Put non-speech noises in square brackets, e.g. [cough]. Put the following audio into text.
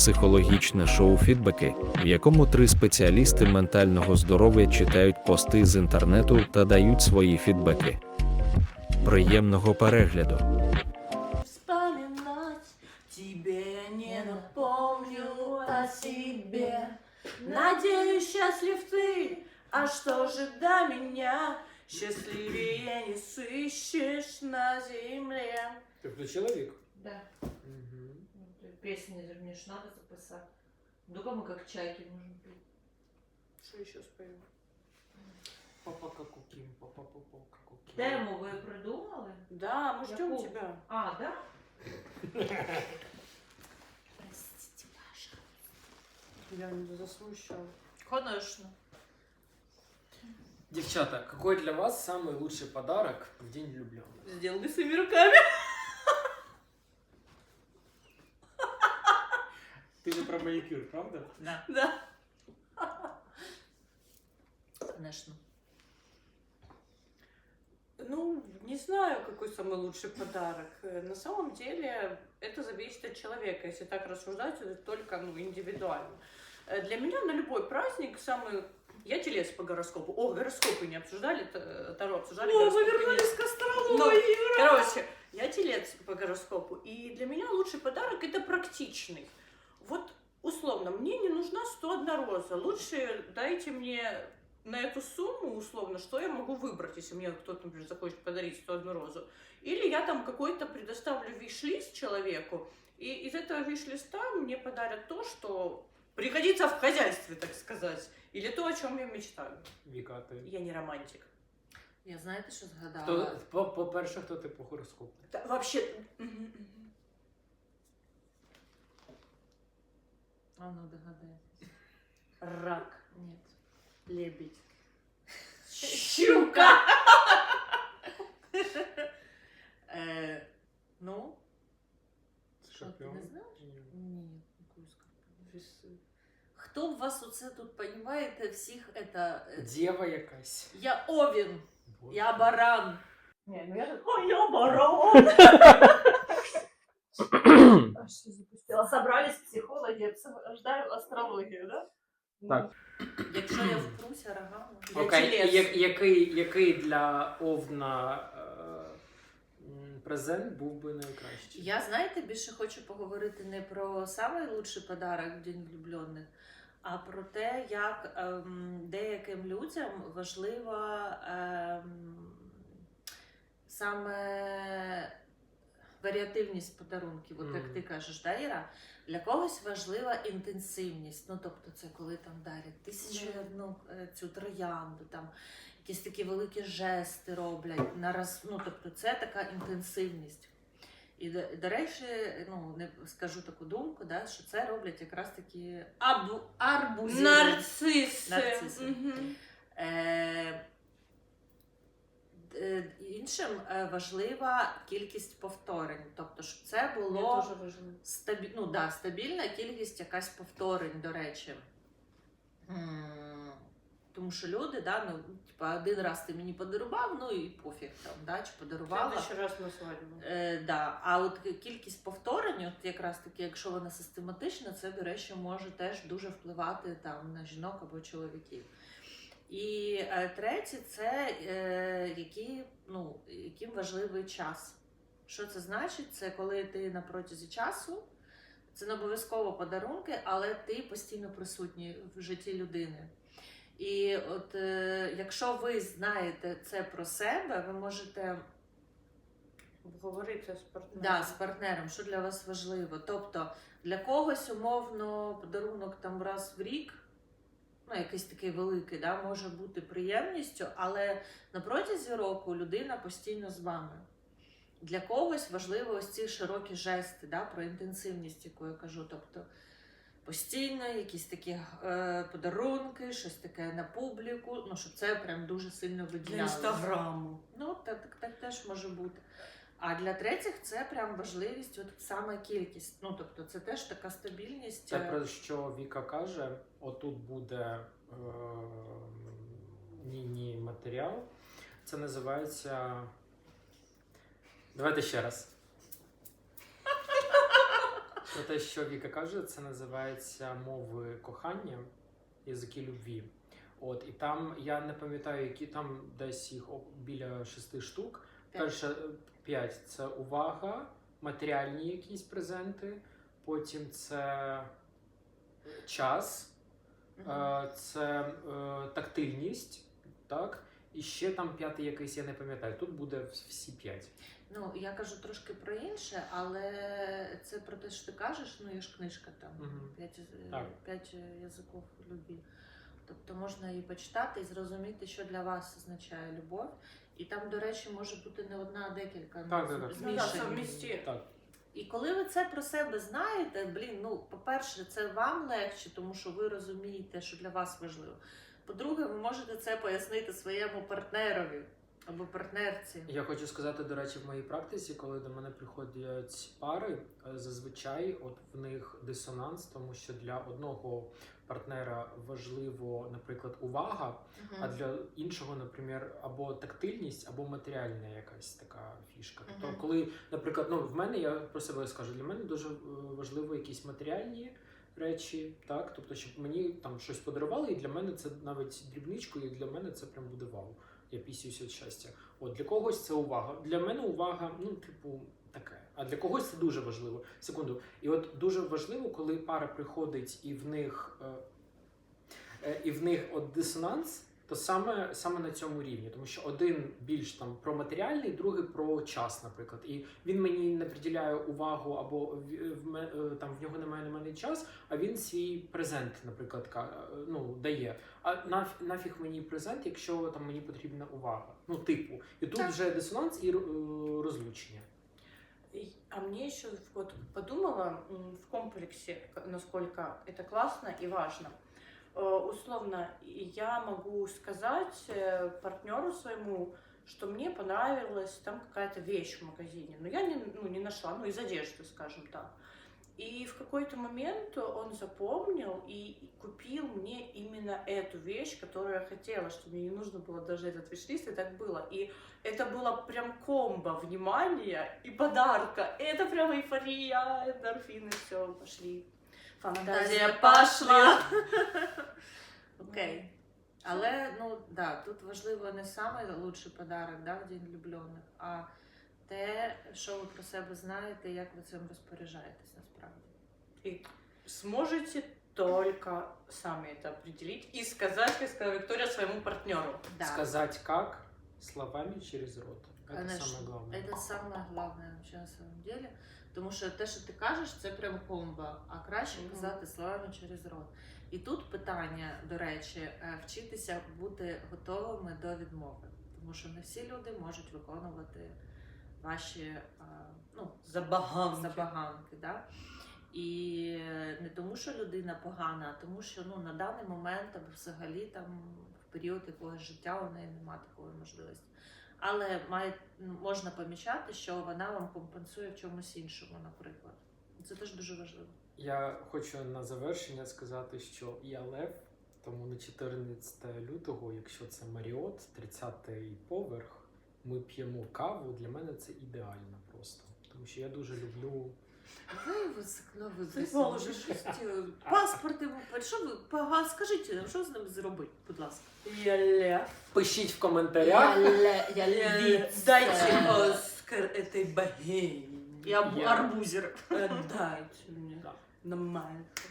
психологічне шоу Фідбеки, в якому три спеціалісти ментального здоров'я читають пости з інтернету та дають свої фідбеки. Приємного перегляду! Тебе не напомню о себе. Надеюсь, счастлив ты, а что же до меня? Счастливее не сыщешь на земле. Ти включила вік? Да. Песни мне ж надо записать. Только мы как чайки можем петь. Что еще спою? Папа какуким, папа папа какуким. Тему вы придумали? Да, мы ждем Какую? тебя. А, да? Простите, Паша. Я не засмущала. Конечно. Девчата, какой для вас самый лучший подарок в день влюбленных? Сделали своими руками. Про маникюр, правда? Да. Да. Конечно. Ну, не знаю, какой самый лучший подарок. Э, На самом деле, это зависит от человека. Если так рассуждать, это только ну, индивидуально. Э, Для меня на любой праздник самый... Я телец по гороскопу. О, гороскопы не обсуждали, Т- Таро обсуждали. гороскопы нет. к астрологии, Короче, я телец по гороскопу. И для меня лучший подарок это практичный. Вот условно, мне не нужна 101 роза. Лучше дайте мне на эту сумму, условно, что я могу выбрать, если мне кто-то, например, захочет подарить 101 розу. Или я там какой-то предоставлю виш-лист человеку, и из этого виш-листа мне подарят то, что пригодится в хозяйстве, так сказать. Или то, о чем я мечтаю. Віка, а ти? Я не романтик. Я знаєте, що згадала? Хто, по- по-перше, хто ти по гороскопу? Вообще... Мгм, мгм. А ну догадайтесь. Рак, Нет. лебедь. Щука! Е, ну, що, ти Скорпіон? не знаєш? Ні. Ні, якою скорпіон. Весы. Хто в вас оце тут, понімаєте, всіх это... е, Дєва якась. Я овен, Боже. я баран. Не, ну я так, ой, я барон. [laughs] Всё запустила. Собрались психологи, обсуждаем астрологию, да? Так. Якщо я впруся рогами. Я Окей, який, який для Овна е, м, презент був би найкращий? Я, знаєте, більше хочу поговорити не про самий лучший подарок в День влюблених, а про те, як ем, деяким людям важлива ем, саме варіативність подарунків. От як ти кажеш, да, Іра? Для когось важлива інтенсивність. Ну, тобто, це коли там дарять тисячу і одну е, цю троянду, там якісь такі великі жести роблять. Нараз, ну, тобто, це така інтенсивність. І до, до речі, ну не скажу таку думку, да, що це роблять якраз такі абу, арбузи. Нарциссы. Нарциссы. Мгм. Е, е, іншим е, важлива кількість повторень. Тобто, щоб це було стабі... ну, да, стабільна кількість якась повторень, до речі. Тому що люди, да, ну, типа, один раз ти мені подарував, ну і пофіг там, да, чи подарувала. следующий раз на свадьбу. Е, да. А от кількість повторень, от якраз таки, якщо вона систематична, це, до речі, може теж дуже впливати там на жінок або чоловіків. І е, третє, це е, які, ну, яким важливий час. Що це значить? Це коли ти на протязі часу, це не обов'язково подарунки, але ти постійно присутній в житті людини. І от е, якщо ви знаєте це про себе, ви можете Говорите с партнером. Да, з партнером, що для вас важливо. Тобто для когось умовно подарунок там раз в рік, ну якийсь такий великий, да, може бути приємністю, але на протязі року людина постійно з вами. Для когось важливо ось ці широкі жести, да, про інтенсивність, яку я кажу. Тобто постійно якісь такі е, подарунки, щось таке на публіку, ну щоб це прям дуже сильно Для виділялося. инстаграму. Ну, так, так, так теж може бути. А для третіх це прям важливість, от саме кількість. Ну, тобто, це теж така стабільність. Це е, про що Віка каже, отут буде е, ні матеріал. Це називається. Давайте ще раз. Про те, що Віка каже, це називається мови кохання, язики любві. От, і там я не пам'ятаю, які там десь їх біля шести штук. Перше е, п'ять це увага, матеріальні якісь презенти, потім це час, е, це е, тактильність, так? І ще там п'ятий якийсь, я не пам'ятаю. Тут буде всі п'ять. Ну, я кажу трошки про інше, але це про те, що ти кажеш, ну є ж книжка там Мгм. п'ять, е, Так. п'ять е, язиків любві. Тобто можна її почитати і зрозуміти, що для вас означає любов. І там, до речі, може бути не одна, а декілька Так, ну. Ну. Так. І коли ви це про себе знаєте, блін, ну по-перше, це вам легше, тому що ви розумієте, що для вас важливо. По-друге, ви можете це пояснити своєму партнерові або партнерці. Я хочу сказати, до речі, в моїй практиці, коли до мене приходять пари, е, зазвичай от в них дисонанс, тому що для одного партнера важливо, наприклад, увага, а для іншого, наприклад, або тактильність, або матеріальна якась така фішка. Тобто, коли, наприклад, ну в мене я про себе скажу, для мене дуже е, важливо якісь матеріальні. Речі, так, тобто, щоб мені там щось подарували, і для мене це навіть дрібничкою, і для мене це прям буде вау. Я пісюся від щастя. От для когось це увага. Для мене увага, ну, типу, таке. А для когось це дуже важливо. Секунду. І от дуже важливо, коли пара приходить і в них, е, е, і в них от дисонанс, то саме, саме на цьому рівні. Тому що один більш там про матеріальний, другий про час, наприклад. І він мені не приділяє увагу, або в, в, е, там в нього немає на мене час, а він свій презент, наприклад, ка- е, ну, дає. А наф, нафіг мені презент, якщо там мені потрібна увага. Ну, типу. І тут Так. вже дисонанс і е, розлучення. А мне еще вот подумала в комплексе, к- насколько это классно и важно. Э, Условно, я могу сказать э, партнеру своему, что мне понравилась там какая-то вещь в магазине, но я не, ну, не нашла, ну из одежды, скажем так. И в какой-то момент он запомнил и купил мне именно эту вещь, которую я хотела, что мне не нужно было даже этот виш-лист, и так было. И это было прям комбо внимания и подарка. Это прям эйфория, эндорфины, все, пошли. Фантазия пошла. [laughs] Окей. Але ну да, тут важливо не саме лучший подарок да, в День влюблених, а те, що ви про себе знаєте, як ви цим розпоряджаєтесь насправді. И сможете только сами это определить и сказать, как сказала Виктория, своему партнеру. Да. Сказать как словами через рот. Это Конечно. самое главное. Це саме головне вообще на самом деле. Тому що те, що ти кажеш, це прям комбо, а краще Мгм. казати словами через рот. І тут питання, до речі, е, вчитися бути готовими до відмови. Тому що не всі люди можуть виконувати ваші е, ну, Забаганки. забаганки. Да? І не тому, що людина погана, а тому, що ну, на даний момент або взагалі там в період якогось життя у неї немає такої можливості. Але має, можна помічати, що вона вам компенсує в чомусь іншому, наприклад. Це теж дуже важливо. Я хочу на завершення сказати, що я Лев, тому на 14 лютого, якщо це Маріот, 30-й поверх, ми п'ємо каву. Для мене це ідеально просто. Тому що я дуже люблю. Ви високно ви Прикол вже щось ті- паспорт йому. Що ви скажіть нам, що з ним зробити, будь ласка. Я лев. Пишіть в коментарях. я Э, Дайте Оскар этой богине. Я Я- арбузер. Дайте мне Да. мальчик.